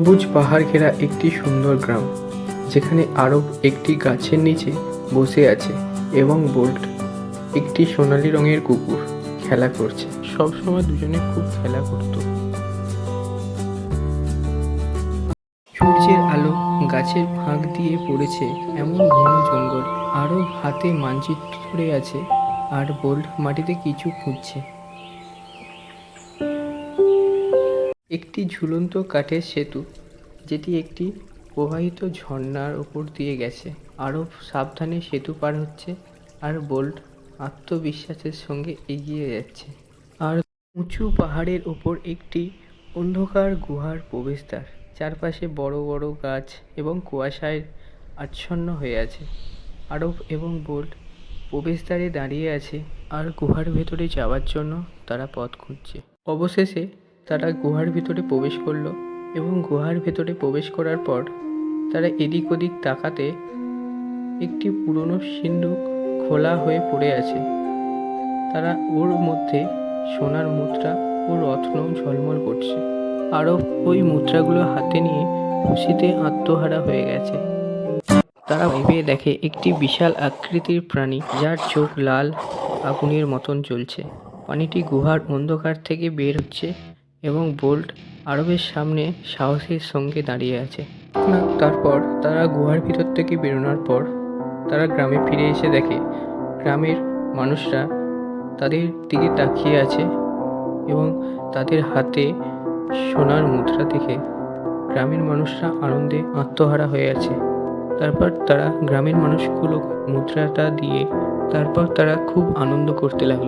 সবুজ পাহাড় ঘেরা একটি সুন্দর গ্রাম, যেখানে আরব একটি গাছের নিচে বসে আছে এবং বোল্ট একটি সোনালী রঙের কুকুর খেলা করছে। সবসময় দুজনে খুব খেলা করত। সূর্যের আলো গাছের ফাঁক দিয়ে পড়েছে এমন ঘন জঙ্গল। আরব হাতে মানচিত্র ধরে আছে আর বোল্ট মাটিতে কিছু খুঁজছে। একটি ঝুলন্ত কাঠের সেতু, যেটি একটি প্রবাহিত ঝর্ণার ওপর দিয়ে গেছে। আরব সাবধানে সেতু পার হচ্ছে আর বোল্ট আত্মবিশ্বাসের সঙ্গে এগিয়ে যাচ্ছে। আর উঁচু পাহাড়ের ওপর একটি অন্ধকার গুহার প্রবেশদ্বার। চারপাশে বড় বড় গাছ এবং কুয়াশায় আচ্ছন্ন হয়ে আছে। আরব এবং বোল্ট প্রবেশদ্বারে দাঁড়িয়ে আছে আর গুহার ভেতরে যাওয়ার জন্য তারা পথ খুঁজছে। অবশেষে তারা গুহার ভিতরে প্রবেশ করল এবং গুহার ভেতরে প্রবেশ করার পর তারা এদিক ওদিক তাকাতে একটি পুরনো সিন্ধুক খোলা হয়ে পড়ে আছে। তারা ওর মধ্যে সোনার মুদ্রা ও রত্ন ঝলমল করছে। আরও ওই মুদ্রাগুলো হাতে নিয়ে খুশিতে আত্মহারা হয়ে গেছে। তারা ভেবে দেখে একটি বিশাল আকৃতির প্রাণী যার চোখ লাল আগুনের মতন চলছে প্রাণীটি গুহার অন্ধকার থেকে বের হচ্ছে এবং বোল্ট আরবের সামনে সাহসের সঙ্গে দাঁড়িয়ে আছে। তারপর তারা গুহার ভিতর থেকে বেরোনোর পর তারা গ্রামে ফিরে এসে দেখে, গ্রামের মানুষরা তাদের দিকে তাকিয়ে আছে এবং তাদের হাতে সোনার মুদ্রা দেখে গ্রামের মানুষরা আনন্দে আত্মহারা হয়ে আছে। তারপর তারা গ্রামের মানুষগুলো মুদ্রাটা দিয়ে তারপর তারা খুব আনন্দ করতে লাগল।